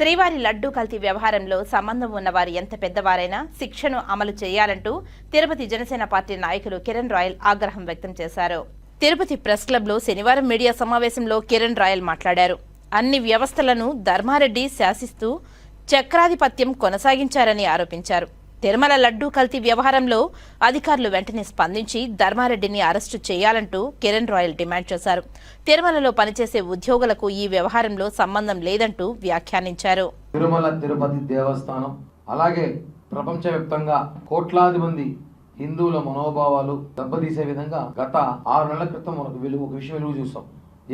శ్రీవారి లడ్డూ కల్తీ వ్యవహారంలో సంబంధం ఉన్నవారు ఎంత పెద్దవారైనా శిక్షను అమలు చేయాలంటూ తిరుపతి జనసేన పార్టీ నాయకులు కిరణ్ రాయల్ ఆగ్రహం వ్యక్తం చేశారు. తిరుపతి ప్రెస్ క్లబ్లో శనివారం మీడియా సమావేశంలో కిరణ్ రాయల్ మాట్లాడారు. అన్ని వ్యవస్థలను ధర్మారెడ్డి శాసిస్తూ చక్రాధిపత్యం కొనసాగించారని ఆరోపించారు. తిరుమల లడ్డూ కల్తీ వ్యవహారంలో అధికారులు వెంటనే స్పందించి ధర్మారెడ్డిని అరెస్టు చేయాలంటూ కిరణ్ రాయల్ డిమాండ్ చేశారు. తిరుమలలో పనిచేసే ఉద్యోగులకు ఈ వ్యవహారంలో సంబంధం లేదంటూ వ్యాఖ్యానించారు. తిరుమల తిరుపతి దేవస్థానం అలాగే ప్రపంచవ్యాప్తంగా కోట్లాది మంది హిందువుల మనోభావాలు దెబ్బతీసే విధంగా గత ఆరు నెలల క్రితం మనకు వెలుగు ఒక విషయం వెలుగు చూసాం.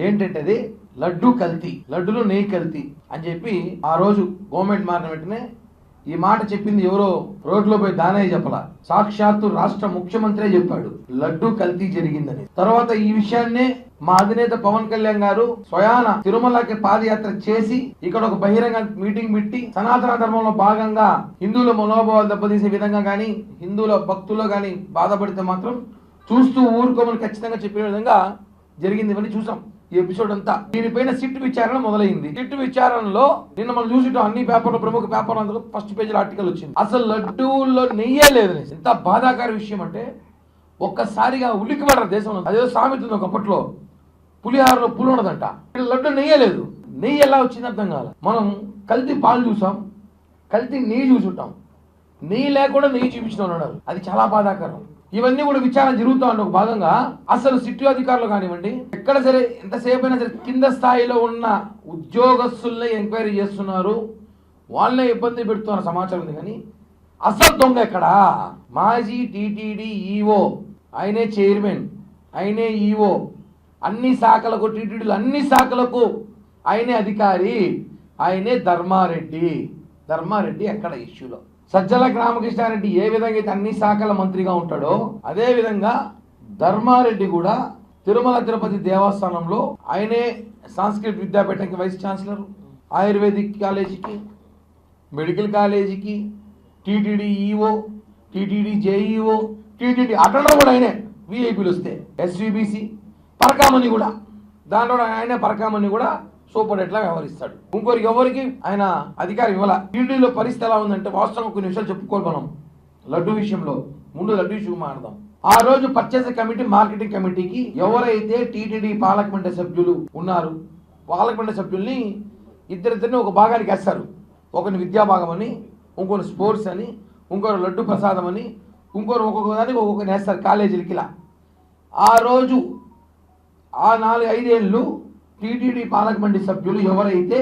ఏంటంటే అది లడ్డు కల్తీ లడ్డులో నెయ్యి కల్తీ అని చెప్పి ఆ రోజు గవర్నమెంట్ మారిన వెంటనే ఈ మాట చెప్పింది ఎవరో రోడ్లో పోయి దానయ్య చెప్పలా. సాక్షాత్తు రాష్ట్ర ముఖ్యమంత్రే చెప్పాడు. లడ్డు కల్తీ జరిగిందని. తర్వాత ఈ విషయాన్నే మా అధినేత పవన్ కళ్యాణ్ గారు స్వయాన తిరుమలకి పాదయాత్ర చేసి ఇక్కడ ఒక బహిరంగ మీటింగ్ పెట్టి సనాతన ధర్మంలో భాగంగా హిందువుల మనోభావాలు దెబ్బతీసే విధంగా కానీ హిందువుల భక్తుల్లో కానీ బాధపడితే మాత్రం చూస్తూ ఊరుకోమని ఖచ్చితంగా చెప్పిన విధంగా జరిగింది ఇవన్నీ చూసాం. ఈ ఎపిసోడ్ అంతా దీనిపైన సిట్ విచారణ మొదలైంది. సిట్ విచారణలో నిన్న మనం చూసిటాం అన్ని పేపర్లు ప్రముఖ పేపర్లు అందులో ఫస్ట్ పేజీలో ఆర్టికల్ వచ్చింది. అసలు లడ్డూల్లో నెయ్యే లేదు ఎంత బాధాకర విషయం అంటే ఒక్కసారిగా ఉలిక్కిపడరు దేశంలో అదేదో సామెతుంది ఒకప్పట్లో. పులిహారలో పులి ఉండదంట. లడ్డు నెయ్యే లేదు. నెయ్యి ఎలా వచ్చింది అర్థం కాదు మనం కల్తీ పాలు చూసాం కల్తీ నెయ్యి చూసుంటాం నెయ్యి లేకుండా నెయ్యి చూపించిన ఉన్నారు. అది చాలా బాధాకరం. ఇవన్నీ కూడా విచారణ జరుగుతూ ఉండే ఒక భాగంగా అసలు సిట్టు అధికారులు కానివ్వండి ఎక్కడ సరే ఎంతసేపు అయినా సరే కింద స్థాయిలో ఉన్న ఉద్యోగస్తుల్ని ఎంక్వైరీ చేస్తున్నారు. వాళ్ళనే ఇబ్బంది పెడుతున్న సమాచారం ఉంది కానీ అసలు దొంగ ఎక్కడ? మాజీ టీటీడీ ఈఓ ఆయనే చైర్మన్ ఆయనే ఈఓ. అన్ని శాఖలకు టీటీడీలు అన్ని శాఖలకు ఆయనే అధికారి ఆయనే ధర్మారెడ్డి. ధర్మారెడ్డి ఎక్కడ ఇష్యూలో? సజ్జల రామకృష్ణారెడ్డి ఏ విధంగా అయితే అన్ని శాఖల మంత్రిగా ఉంటాడో అదే విధంగా ధర్మారెడ్డి కూడా తిరుమల తిరుపతి దేవస్థానంలో ఆయనే సాంస్కృతిక విద్యాపీఠంకి వైస్ ఛాన్సలర్. ఆయుర్వేదిక్ కాలేజీకి మెడికల్ కాలేజీకి TTD EO TTD JEO TTD attender కూడా ఆయనే విఐపీలు వస్తే ఎస్విబిసి పరకామని కూడా. దాంట్లో ఆయనే పరకామని కూడా సూపర్ ఎట్లా వ్యవహరిస్తాడు? ఇంకోరికి ఎవరికి? ఆయన అధికారం ఇవ్వాల? టీటీడీలో పరిస్థితి ఎలా ఉందంటే వాస్తవం కొన్ని విషయాలు చెప్పుకోవాలి మనం. లడ్డు విషయంలో. ముందు లడ్డు విషయం మాట్లాడదాం. ఆ రోజు పర్చేస్ కమిటీ మార్కెటింగ్ కమిటీకి ఎవరైతే టీటీడీ పాలక సభ్యులు ఉన్నారు పాలక సభ్యుల్ని ఇద్దరిద్దరిని ఒక భాగానికి వేస్తారు. ఒకరిని విద్యాభాగం అని ఇంకొకరు స్పోర్ట్స్ అని ఇంకొకరు లడ్డు ప్రసాదం అని ఇంకొకరు ఒక్కొక్క దానికి ఒక్కొక్కరిని వేస్తారు కాలేజీలకి ఇలా. ఆ రోజు ఆ నాలుగు ఐదేళ్ళు టీటీడీ పాలక మండలి సభ్యులు ఎవరైతే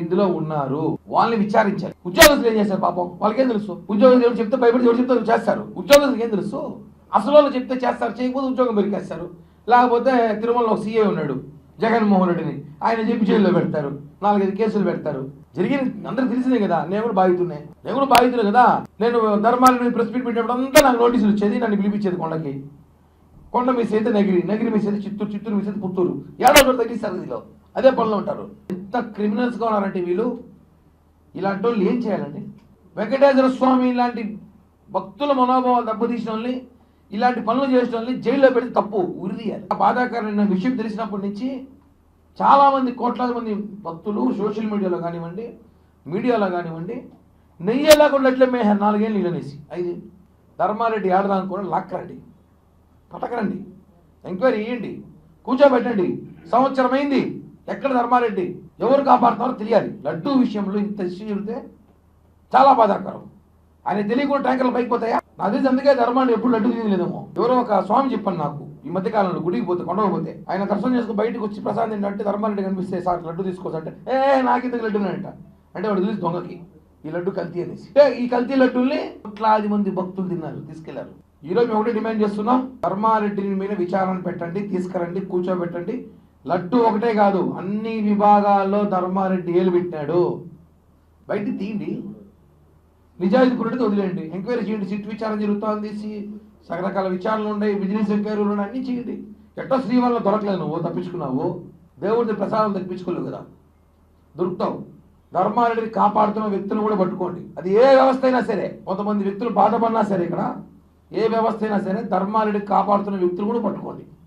ఇందులో ఉన్నారు వాళ్ళని విచారించాలి. ఉద్యోగస్తులు ఏం చేస్తారు పాపం? వాళ్ళకేం తెలుసు? ఉద్యోగస్తులు ఎవరు చెప్తే భయపడి ఎవరు చెప్తే చేస్తారు? ఉద్యోగస్తులకు ఏం తెలుసు? అసలు వాళ్ళు చెప్తే చేస్తారు చేయకపోతే ఉద్యోగం పెరికేస్తారు లేకపోతే తిరుమలలో ఒక సీఏ ఉన్నాడు జగన్మోహన్ రెడ్డిని. ఆయన చెప్పి జైల్లో పెడతారు నాలుగైదు కేసులు పెడతారు. జరిగిన అందరికి తెలిసిందే కదా నేను కూడా బాధితున్నాయి నేను కూడా బాధితులే కదా. నేను ధర్మాలు ప్రెస్ మీట్ పెట్టినప్పుడు అంతా నాకు నోటీసులు వచ్చేది నన్ను పిలిపించేది కొండకి. కొండ మీ నగిరి నగిరి మీ అయితే చిత్తూరు చిత్తూరు మీ అయితే పుత్తూరు. ఏడాది తగ్గిస్తారు ఇదిలో. అదే పనులు ఉంటారు. ఎంత క్రిమినల్స్గా ఉన్నారంటే వీళ్ళు? ఇలాంటి వాళ్ళు ఏం చేయాలండి? వెంకటేశ్వర స్వామి ఇలాంటి భక్తుల మనోభావాలు దెబ్బతీసిన వాళ్ళని ఇలాంటి పనులు చేసిన వాళ్ళని జైల్లో పెడితే తప్పు ఉరిదీయాలి. ఆ బాధాకరమైన విషయం తెలిసినప్పటి నుంచి చాలామంది కోట్లాది మంది భక్తులు సోషల్ మీడియాలో కానివ్వండి మీడియాలో కానివ్వండి నెయ్యేలాగా ఉండట్లే మేహ మే నాలుగేళ్ళు నీళ్ళనేసి ఐదు ధర్మారెడ్డి ఆడదానుకోవడం కూడా పటకరండి ఎంక్వైరీ ఇవ్వండి కూర్చోబెట్టండి. సంవత్సరం అయింది ఎక్కడ ధర్మారెడ్డి? ఎవరు కాపాడుతున్నారో తెలియాలి. లడ్డూ విషయంలో ఇంత ఇష్యూ చాలా బాధాకరం. ఆయన తెలియకుండా ట్యాంకర్లు పైకి పోతాయా? నాకు తెలిసి అందుకే ధర్మాన్ని ఎప్పుడు లడ్డు తినలేదేమో. ఎవరో ఒక స్వామి చెప్పాను నాకు. ఈ మధ్య కాలంలో గుడికి పోతే కొండకు పోతే. ఆయన దర్శనం చేసుకుని బయటకు వచ్చి ప్రసాదం ఏంటంటే ధర్మారెడ్డి కనిపిస్తే సార్ లడ్డు తీసుకోవచ్చంటే ఏ నాకిందుకు లడ్డు అంట అంటే వాడు తెలిసి దొంగకి ఈ లడ్డు కల్తీ అనేసి. ఈ కల్తీ లడ్డూల్ని కోట్లాది మంది భక్తులు తిన్నారు తీసుకెళ్ళారు. ఈరోజు మేము ఒకటే డిమాండ్ చేస్తున్నాం ధర్మారెడ్డిని మీద విచారణ పెట్టండి తీసుకురండి కూర్చోబెట్టండి. లడ్డు ఒకటే కాదు అన్ని విభాగాల్లో ధర్మారెడ్డి ఏలు పెట్టాడు బయట తీయండి. నిజాయితీ వదిలేయండి. ఎంక్వైరీ చేయండి. సిట్ విచారణ జరుగుతోంది రకరకాల విచారణలు ఉన్నాయి బిజినెస్ ఎంక్వైరీలు ఉన్నాయి అన్నీ చేయండి. ఎట్టో శ్రీవాళ్ళ దొరకలేదు నువ్వు తప్పించుకున్నావు. దేవుడిని ప్రసాదం తప్పించుకోలేవు కదా. దొరుకుతావు ధర్మారెడ్డిని కాపాడుతున్న వ్యక్తులను కూడా పట్టుకోండి. అది ఏ వ్యవస్థ అయినా సరే కొంతమంది వ్యక్తులు బాధపడినా సరే ఇక్కడ ఏ వ్యవస్థ అయినా సరే ధర్మాలని కాపాడుతున్న వ్యక్తులు కూడా పట్టుకోండి.